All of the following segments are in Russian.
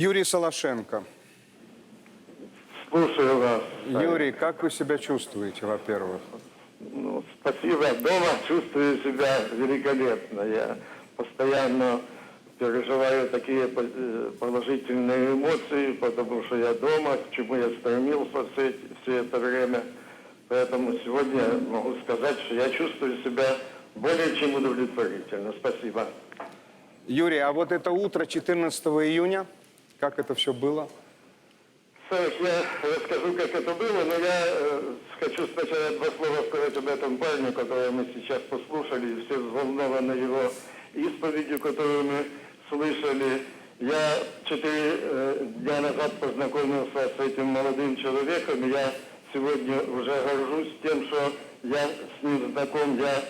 Юрий Солошенко. Слушаю вас. Юрий, как вы себя чувствуете, во-первых? Ну, спасибо. Дома чувствую себя великолепно. Я постоянно переживаю такие э, положительные эмоции, потому что я дома, к чему я стремился все, все это время. Поэтому сегодня могу сказать, что я чувствую себя более чем удовлетворительно. Спасибо. Юрий, а вот это утро 14 июня, как это все было? Саш, я расскажу, как это было, но я э, хочу сначала два слова сказать об этом парне, которого мы сейчас послушали, и все взволнованы его исповедью, которую мы слышали. Я четыре э, дня назад познакомился с этим молодым человеком, и я сегодня уже горжусь тем, что я с ним знаком, я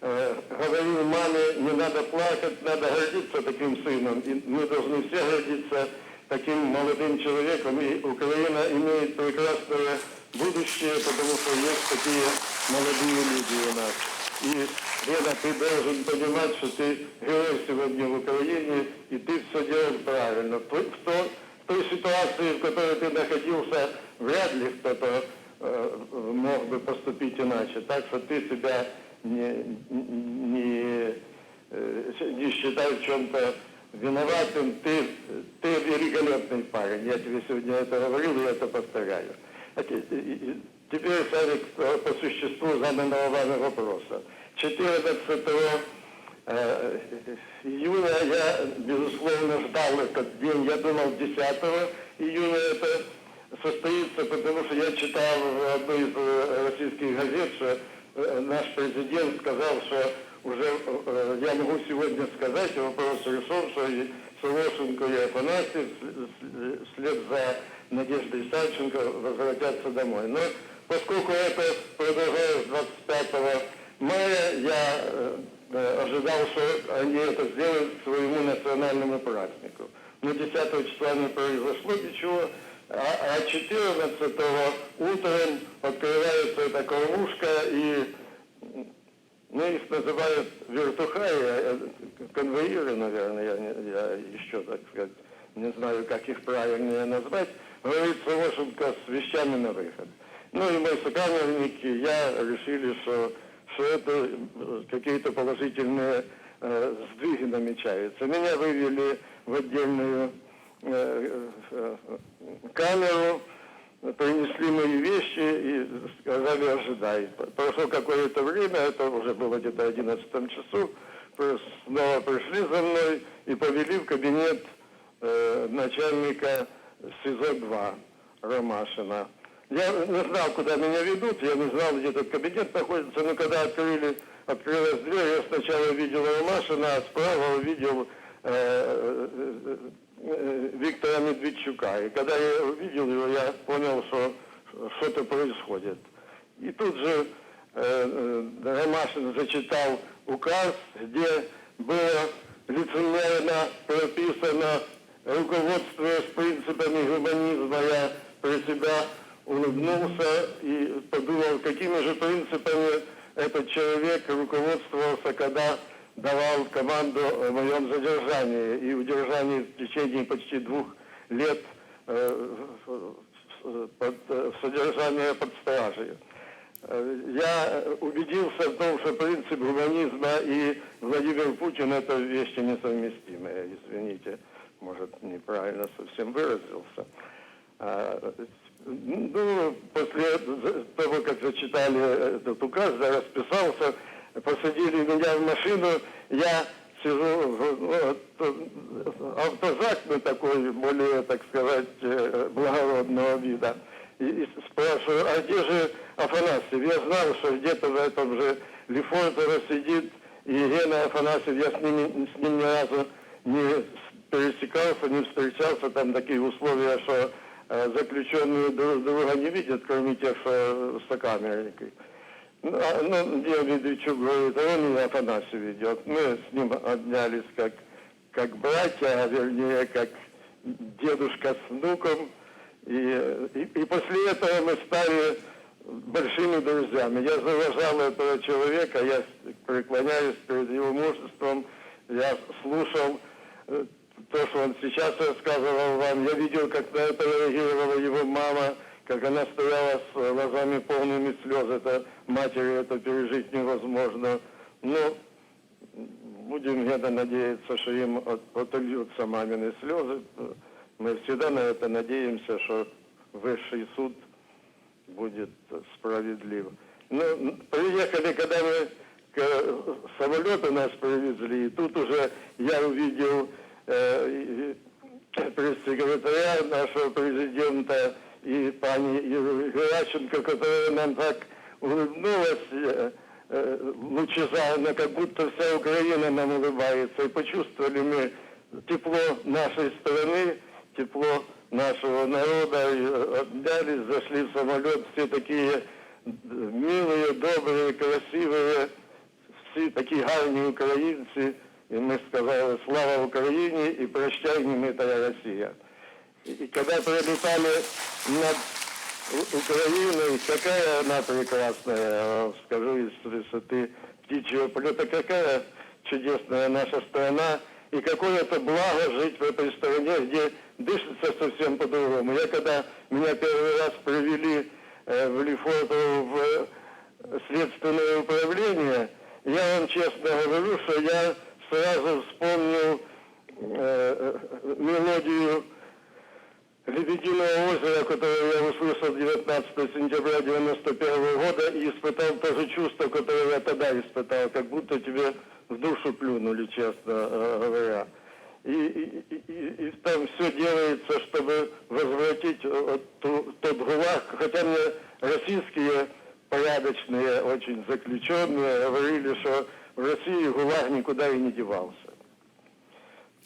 э, говорил маме, не надо плакать, надо гордиться таким сыном. И мы должны все гордиться таким молодым человеком. И Украина имеет прекрасное будущее, потому что есть такие молодые люди у нас. И, Лена, ты должен понимать, что ты герой сегодня в Украине, и ты все делаешь правильно. В, той- в то- в той ситуации, в которой ты находился, вряд ли кто-то э, мог бы поступить иначе. Так что ты себя не, не, э, не считай в чем-то виноватым. Ты, ты великолепный парень. Я тебе сегодня это говорил, и это повторяю. Теперь, Савик, по существу заданного вами вопроса. 14 э, июня я, безусловно, ждал этот день. Я думал, 10 июня это состоится, потому что я читал в одной из э, российских газет, что наш президент сказал, что уже э, я могу сегодня сказать, вопрос решен, что и Солошенко и Афанасьев вслед за Надеждой Савченко возвратятся домой. Но поскольку это продолжалось 25 мая, я э, э, ожидал, что они это сделают своему национальному празднику. Но 10 числа не произошло ничего, а, а 14 утром открывается эта кормушка и ну, их называют вертухаи, э, конвоиры, наверное, я, не- я еще, так сказать, не знаю, как их правильнее назвать, говорит Солошенко с вещами на выход. Ну и мои сокамерники, я решили, что, что это э, какие-то положительные э, сдвиги намечаются. Меня вывели в отдельную э, э, камеру, принесли мои вещи и сказали, ожидай. Прошло какое-то время, это уже было где-то 11 часу, снова пришли за мной и повели в кабинет э, начальника СИЗО-2 Ромашина. Я не знал, куда меня ведут, я не знал, где этот кабинет находится, но когда открыли, открылась дверь, я сначала видел Ромашина, а справа увидел э, э, э, Виктора Медведчука. И когда я увидел его, я понял, что что-то происходит. И тут же э, э, Ромашин зачитал указ, где было лицемерно прописано, руководствуясь принципами гуманизма, я про себя улыбнулся и подумал, какими же принципами этот человек руководствовался, когда давал команду о моем задержании и удержании в течение почти двух лет э, под, э, в содержании под стражей. Э, Я убедился в том, что принцип гуманизма и Владимир Путин это вещи несовместимые. Извините, может, неправильно совсем выразился. А, Ну, после того, как зачитали этот указ, я расписался, посадили меня в машину, я сижу в автозак, ну, такой более, так сказать, э, благородного вида. И, и спрашиваю, а где же Афанасьев? Я знал, что где-то в этом же Лефортово сидит и Гена Афанасьев. Я с, ними, с ним ни разу не пересекался, не встречался. Там такие условия, что э, заключенные друг друга не видят, кроме тех, что сокамерники. Ну, а, ну, Медведчук говорит, он и Афанасьев идет. Мы с ним обнялись как, как братья, а вернее, как дедушка с внуком. И, и, и после этого мы стали большими друзьями. Я завожал этого человека, я преклоняюсь перед его мужеством, я слушал э, то, что он сейчас рассказывал вам. Я видел, как на это реагировала его мама, как она стояла с э, глазами полными слез. Это матери это пережить невозможно. Ну, будем где-то надеяться, что им от- отольются мамины слезы. Мы всегда на это надеемся, что высший суд будет справедлив. Ну, приехали, когда мы к самолету нас привезли, и тут уже я увидел э, пресс-секретаря нашего президента и пани Иру Геращенко, которая нам так улыбнулась э, э, лучезарно, как будто вся Украина нам улыбается. И почувствовали мы тепло нашей страны, тепло нашего народа, и э, обнялись, зашли в самолет, все такие милые, добрые, красивые, всі такі гарні українці, і ми сказали слава Україні і прощай, немитая Росія. И, когда прилетали над Украиной, какая она прекрасная, скажу из высоты птичьего полета, какая чудесная наша страна, и какое это благо жить в этой стране, где дышится совсем по-другому. Я когда меня первый раз привели э, в Лефортово в э, следственное управление, я вам честно говорю, что я сразу вспомнил э, э, мелодию Лебединое озеро, которое я услышал 19 сентября 91 года и испытал то же чувство, которое я тогда испытал, как будто тебе в душу плюнули, честно э, говоря. И, и- и- и- там все делается, чтобы возвратить э, ту- тот ГУЛАГ, хотя мне российские порядочные очень заключенные говорили, что в России ГУЛАГ никуда и не девался.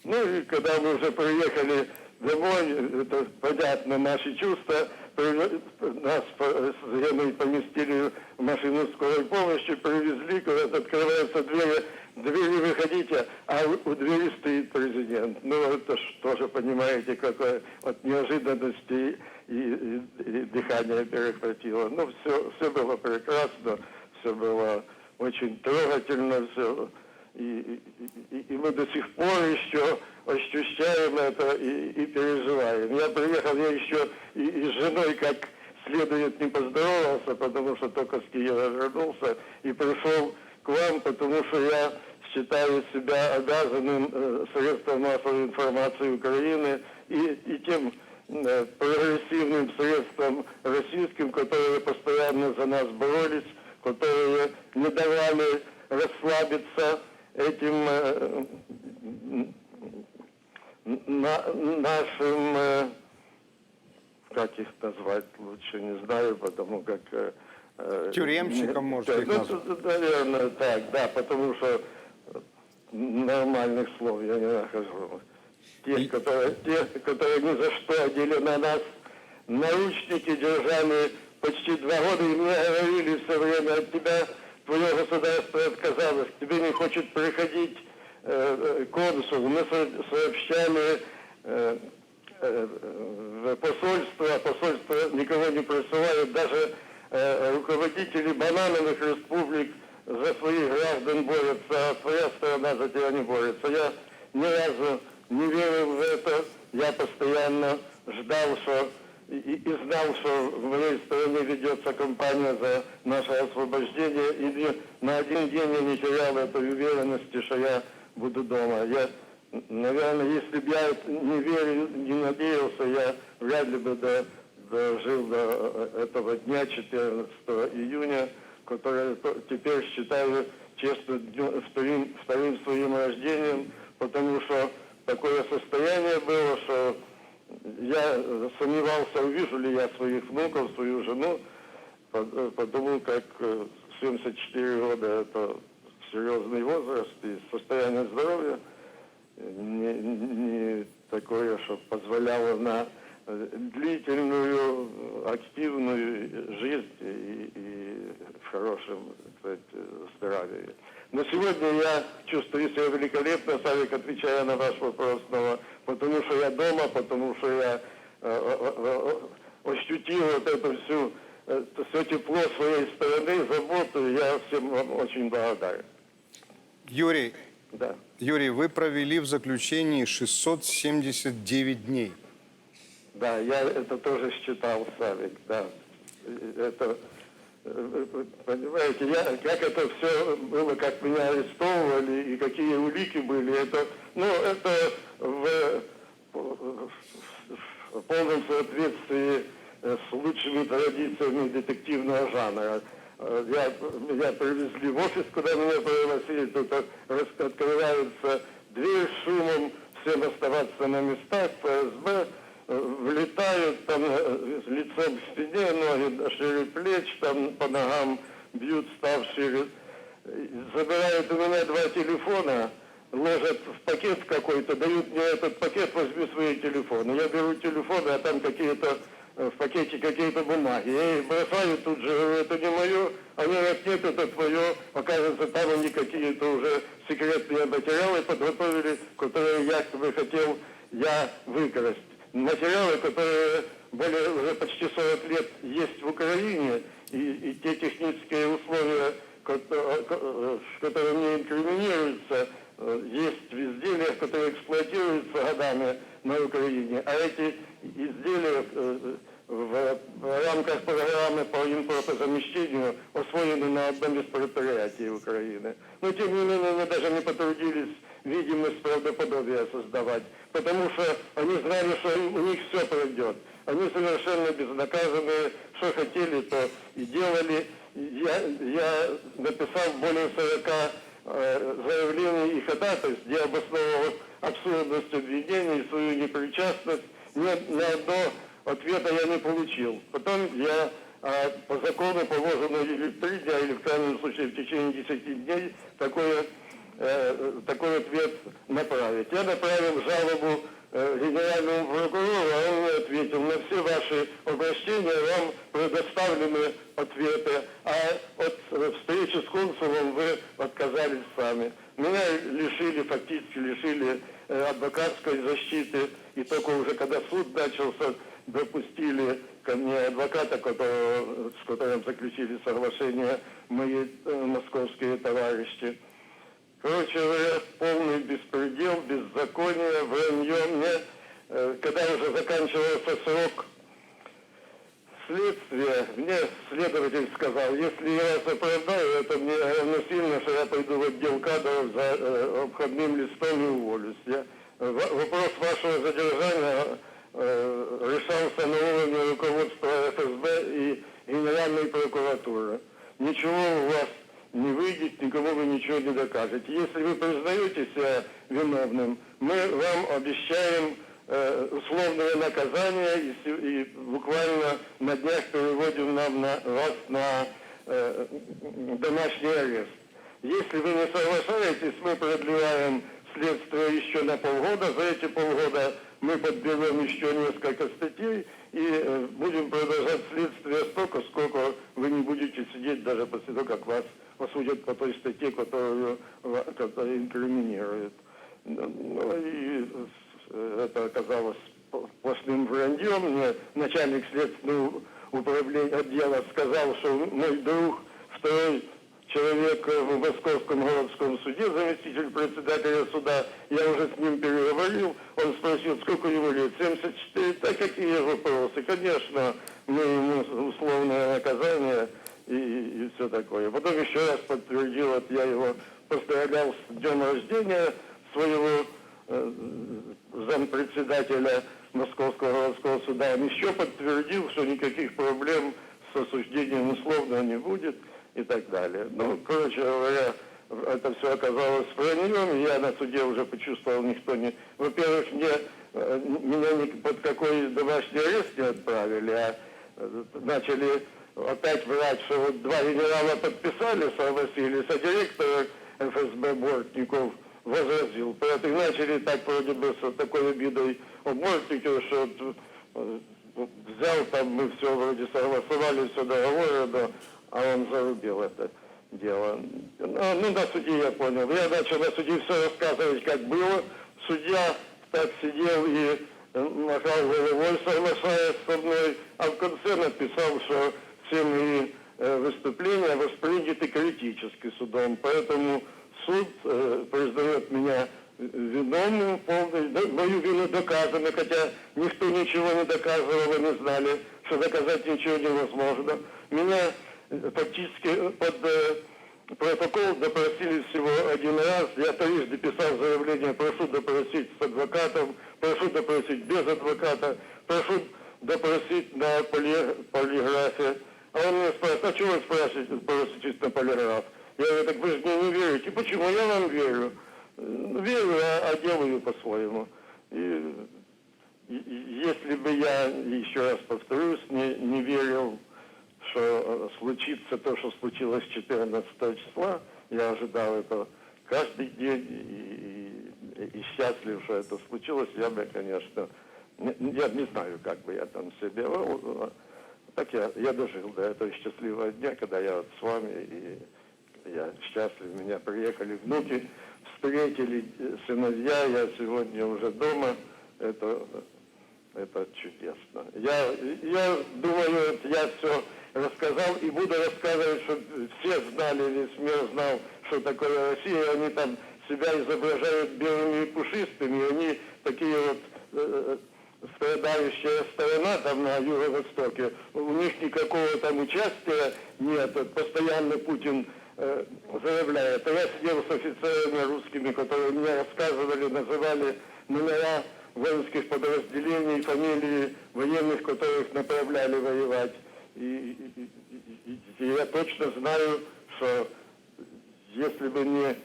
Ну и когда мы уже приехали домой, это понятно наши чувства, нас с Леной поместили в машину скорой помощи, привезли, когда открываются двери, двери выходите, а у, двери стоит президент. Ну это ж тоже понимаете, какое от неожиданности и, и- и дыхание перехватило. Ну все, все было прекрасно, все было очень трогательно, все. И- и- и мы до сих пор еще ощущаем это и, и переживаем. Я приехал, я еще и, и с женой как следует не поздоровался, потому что только с Киева вернулся, и пришел к вам, потому что я считаю себя обязанным э, средством массовой информации Украины и, и тем э, прогрессивным средством российским, которые постоянно за нас боролись, которые не давали расслабиться этим э, на- нашим, э, как их назвать лучше, не знаю, потому как... э, э, Тюремщиком, не- можете их ну, назвать. т- Наверное, так, да, потому что нормальных слов я не нахожу. Те, которые, те, которые ни за что одели на нас наручники, держали почти два года, и мне говорили все время, от тебя твое государство отказалось, тебе не хочет приходить э, э, консул. Мы со- сообщали э, э, в посольство, а посольство никого не присылает, даже э, руководители банановых республик за своих граждан борются, а твоя страна за тебя не борется. Я ни разу не верил в это, я постоянно ждал, что и, и- знал, что в моей стране ведется кампания за наше освобождение, и на один день я не терял этой уверенности, что я буду дома. Я, наверное, если бы я не верил, не надеялся, я вряд ли бы до- дожил до э, этого дня, 14 июня, который то- теперь считаю честно днё- вторым, вторым своим рождением, потому что такое состояние было, что я э, сомневался, увижу ли я своих внуков, свою жену, э, потому как э, 74 года это серьезный возраст и состояние здоровья не, не такое, что позволяло на длительную, активную жизнь и, и в хорошем сказать, здравии. Но сегодня я чувствую себя великолепно, Савик, отвечая на ваш вопрос снова, потому что я дома, потому что я э, э, э, ощутил вот эту всю, все тепло своей страны, заботу, я всем вам очень благодарен. Юрій, Да. Юрий, вы провели в заключении 679 дней. Да, я это тоже считал, Савик, да. Это, понимаете, я, как это все было, как меня арестовывали и какие улики были, это, ну, это в, в полном соответствии с лучшими традициями детективного жанра. Э, Я, меня привезли в офис, куда меня пригласили, тут от- рас- открывается дверь с шумом, всем оставаться на местах, ФСБ, э, влетают там э, лицом к стене, ноги шире плеч, там по ногам бьют ставшие, забирают у меня два телефона, ложат в пакет какой-то, дают мне этот пакет, возьми свои телефоны. Я беру телефоны, а там какие-то в пакете какие-то бумаги. Я их бросаю тут же, говорю, это не мое. Они говорят, нет, это твое. Оказывается, там они какие-то уже секретные материалы подготовили, которые якобы хотел я выкрасть. Материалы, которые были уже почти 40 лет есть в Украине, и, и те технические условия, кото- ко- которые мне инкриминируются, э, есть в изделиях, которые эксплуатируются годами на Украине, а эти изделия э, в, рамках программы по импортозамещению освоены на одном из предприятий Украины. Но тем не менее они даже не потрудились видимость правдоподобия создавать, потому что они знали, что у них все пройдет. Они совершенно безнаказанные, что хотели, то и делали. Я, я написал более 40 э, заявлений и ходатайств, где обосновывал абсурдность обвинений, свою непричастность. Ни, ни одно ответа я не получил. Потом я а, по закону положено или в три дня, или в крайнем случае в течение 10 дней такое, э, такой ответ направить. Я направил жалобу э, генеральному прокурору, а он ответил, на все ваши обращения вам предоставлены ответы, а от э, встречи с консулом вы отказались сами. Меня лишили, фактически лишили э, адвокатской защиты, и только уже когда суд начался, допустили ко мне адвоката, с которым заключили соглашение мои э, московские товарищи. Короче говоря, полный беспредел, беззаконие, вранье. Мне, э, когда уже заканчивался срок следствия, мне следователь сказал, если я вас оправдаю, это мне равносильно, что я пойду в отдел кадров за э, обходным листом и уволюсь. Я, во- вопрос вашего задержания на уровне руководства ФСБ и Генеральной прокуратуры. Ничего у вас не выйдет, никому вы ничего не докажете. Если вы признаете себя виновным, мы вам обещаем условное наказание и, и буквально на днях переводим нам на, вас на э, домашний арест. Если вы не соглашаетесь, мы продлеваем следствие еще на полгода. За эти полгода мы подберем еще несколько статей и э, будем продолжать следствие столько, сколько вы не будете сидеть даже после того, как вас осудят по той статье, которую, которая инкриминирует. Ну и э, это оказалось сплошным враньем. Мне начальник следственного управления отдела сказал, что мой друг, второй человек в Московском городском суде, заместитель председателя суда, я уже с ним переговорил, он спросил, сколько ему лет, 74, да какие вопросы, конечно, мы ему условное наказание и, и все такое. Потом еще раз подтвердил, вот я его поздравлял с днем рождения своего э, зампредседателя Московского городского суда. Он еще подтвердил, что никаких проблем с осуждением условно не будет и так далее. Ну, короче говоря, это все оказалось и я на суде уже почувствовал, никто не... Во-первых, мне, э, меня ни под какой домашний арест не отправили, а э, начали опять врать, что вот два генерала подписали, согласились, а директор ФСБ Бортников возразил. Поэтому начали так вроде бы с такой обидой о Бортнике, что э, взял там, мы все вроде согласовали, все договоры, да, а он зарубил это дело. Ну, ну, на суде я понял. Я начал на суде все рассказывать, как было. Судья так сидел и э, махал головой, соглашаясь со мной, а в конце написал, что все мои э, выступления восприняты критически судом, поэтому суд э, признает меня виновным полной, да, мою вину доказано, хотя никто ничего не доказывал, не знали, что доказать ничего невозможно. Меня э, фактически под э, протокол допросили всего один раз. Я трижды писал заявление, прошу допросить с адвокатом, прошу допросить без адвоката, прошу допросить на поли- полиграфе. А он меня спрашивает, а чего вы спрашиваете, проситесь на полиграф? Я говорю, так вы же мне не верите. Почему? Я вам верю. Э, Верю, а, а делаю по-своему. И- и если бы я, еще раз повторюсь, не, не верил, что э, случится то, что случилось 14 числа, я ожидал это каждый день и, и- и счастлив, что это случилось, я бы, конечно, не- я не знаю, как бы я там но Так я, я дожил до этого счастливого дня, когда я вот с вами, и я счастлив, меня приехали внуки, встретили э, сыновья, я сегодня уже дома, это, это чудесно. Я, я думаю, я все рассказал и буду рассказывать, чтобы все знали, весь мир знал, что такое Россия. Они там себя изображают белыми и пушистыми, и они такие вот э, страдающая сторона там на юго-востоке, у них никакого там участия нет. Постоянно Путин э, заявляет. А я сидел с офицерами русскими, которые мне рассказывали, называли номера воинских подразделений, фамилии военных, которых направляли воевать. И, и- и- и- я точно знаю, что если бы не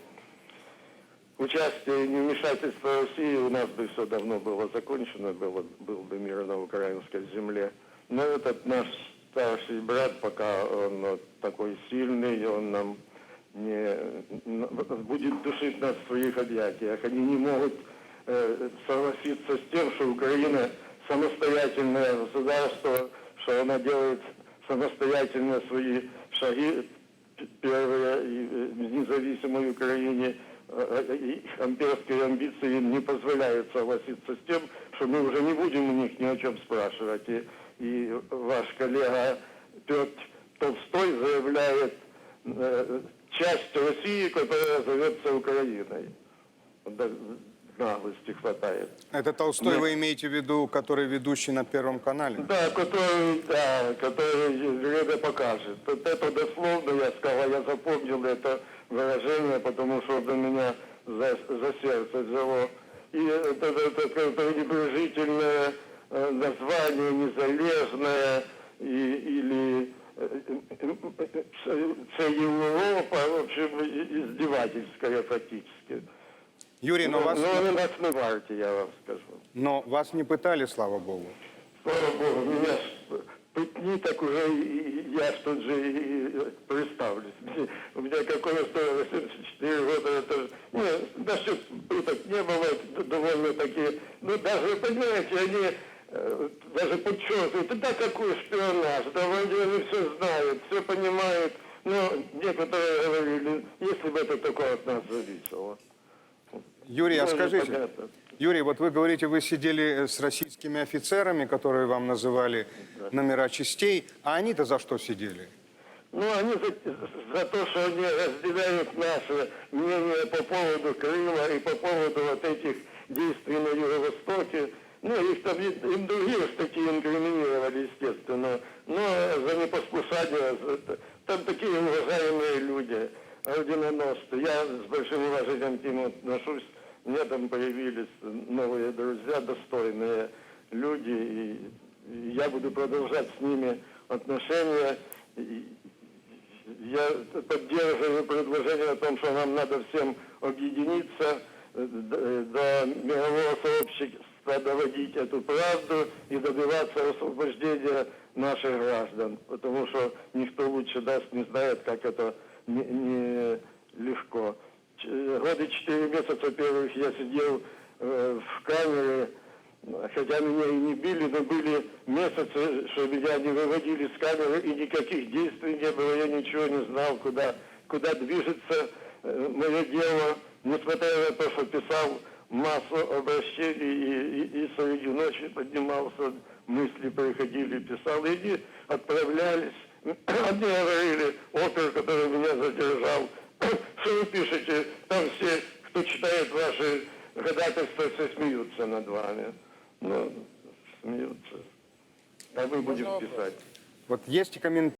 участие и невмешательство России, у нас бы все давно было закончено, было, был бы мир на украинской земле. Но этот наш старший брат, пока он такой сильный, он нам не, будет душить нас в своих объятиях. Они не могут э, согласиться с тем, что Украина самостоятельное государство, что она делает самостоятельно свои шаги п- первые и, э, в независимой Украине. Э, э, амперские амбиции не позволяют согласиться с тем, что мы уже не будем у них ни о чем спрашивать. И, и ваш коллега Петр Толстой заявляет э, часть России, которая зовется Украиной. Наглости хватает. Это Толстой Нет. вы имеете в виду, который ведущий на Первом канале? Да, который, да, который время покажет. Вот это дословно я сказал, я запомнил это выражение, потому что оно меня за, за сердце взяло. И это, это, это, пренебрежительное э, название, незалежное, и, или це, Європа, в общем, издевательская фактически. Юрий, но Ну, вас, ну, вони нас не варті, я вам скажу. но вас не пытали, слава богу. Слава Богу, меня ж пытни, так уже и- и я ж тут же и представлюсь. У меня какое стоило 74 года, это... ж- Не, насчет пыток не было, довольно такие... Ну, даже, понимаете, они э, даже подчеркивают, да какой шпионаж, да вроде они все знают, все понимают. Но некоторые говорили, если бы это только от нас зависело. Юрий, а скажите. Юрий, вот вы говорите, вы сидели с российскими офицерами, которые вам называли номера частей, а они-то за что сидели? Ну, они за, за то, что они разделяют наше мнение по поводу Крыма и по поводу вот этих действий на Юго-Востоке. Ну, их там им другие статьи инкриминировали, естественно. Но за непослушание, за- там такие уважаемые люди, орденоносцы. Я с большим уважением к ним отношусь. Меня там появились новые друзья, достойные люди, и я буду продолжать с ними отношения. Я поддерживаю предложение о том, что нам надо всем объединиться, до мирового сообщества доводить эту правду и добиваться освобождения наших граждан. Потому что никто лучше нас не знает, как это не, не э, Годы четыре месяца первых я сидел э, в камере, Хотя меня и не били, но были месяцы, что меня не выводили с камеры, и никаких действий не было, я ничего не знал, куда, куда движется э, мое дело, несмотря на то, что писал массу обращений и, и, и среди ночи поднимался, мысли приходили, писал, и они отправлялись. Мне говорили, опер, который меня задержал, что вы пишете, там все, кто читает ваши гадательства, все смеются над вами. Ну, смеются. А мы будем писать. Вот есть и комментарии.